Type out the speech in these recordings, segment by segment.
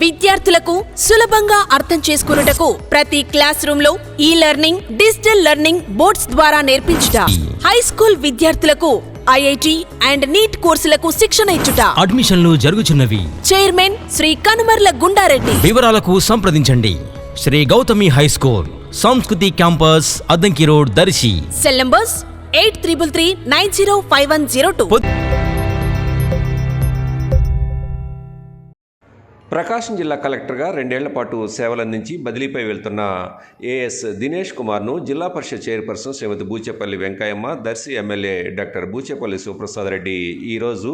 విద్యార్థులకు సులభంగా అర్థం చేసుకున్నటకు ప్రతి క్లాస్ రూమ్లో ఈ లెర్నింగ్ డిజిటల్ లెర్నింగ్ బోర్డ్స్ ద్వారా నేర్పించుట. హై స్కూల్ విద్యార్థులకు ఐఐటి అండ్ నీట్ కోర్సులకు శిక్షణ ఇచ్చుట. అడ్మిషన్లు జరుగుచున్నవి. చైర్మన్ శ్రీ కనుమర్ల గుండారెడ్డి. వివరాలకు సంప్రదించండి. Shri Gautami high school Sanskriti campus Addanki road Darsi. Cell numbers eight triple three nine zero five one zero two Prakasam జిల్లా కలెక్టర్గా రెండేళ్ళ పాటు సేవలందించి బదిలీపై వెళ్తున్న as Dinesh కుమార్ను Zilla Parishad chairperson Shrimati Buchepalli Venkayamma Darsi MLA doctor Buchepalli Suprasad Reddy ఈరోజు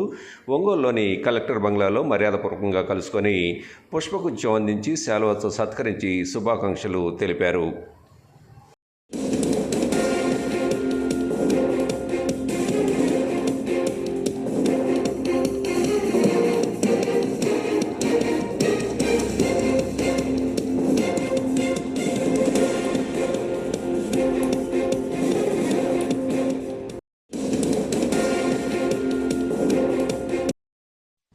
ఒంగోలులోని collector బంగ్లాలో మర్యాదపూర్వకంగా కలుసుకొని పుష్పగుచ్చం అందించి శాలువతో సత్కరించి శుభాకాంక్షలు తెలిపారు.